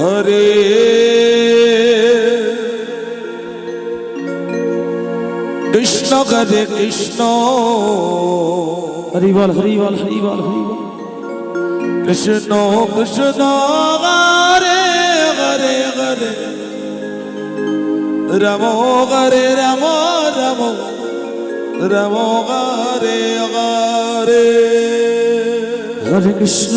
হরে Krishna হরে Krishna. Hari বল Hari বল Hari বল Hari বল। Krishna Krishna Hare Hare Hare Ram হরে Ram Ram. Ram Hare Hare Hare Krishna.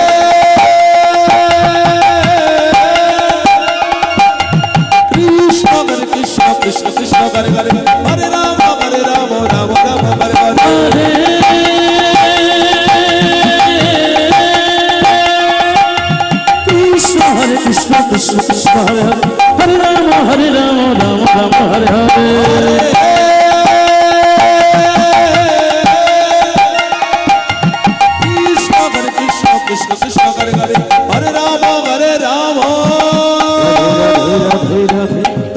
Krishna Krishna Krishna Hare Hare. Ram হরে Ram Ram Ram Hare Hare. Krishna Krishna Krishna Krishna হরে Ram হরে Ram.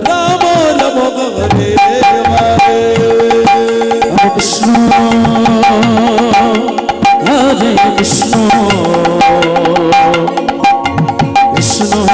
Ram Ram হরে Krishna.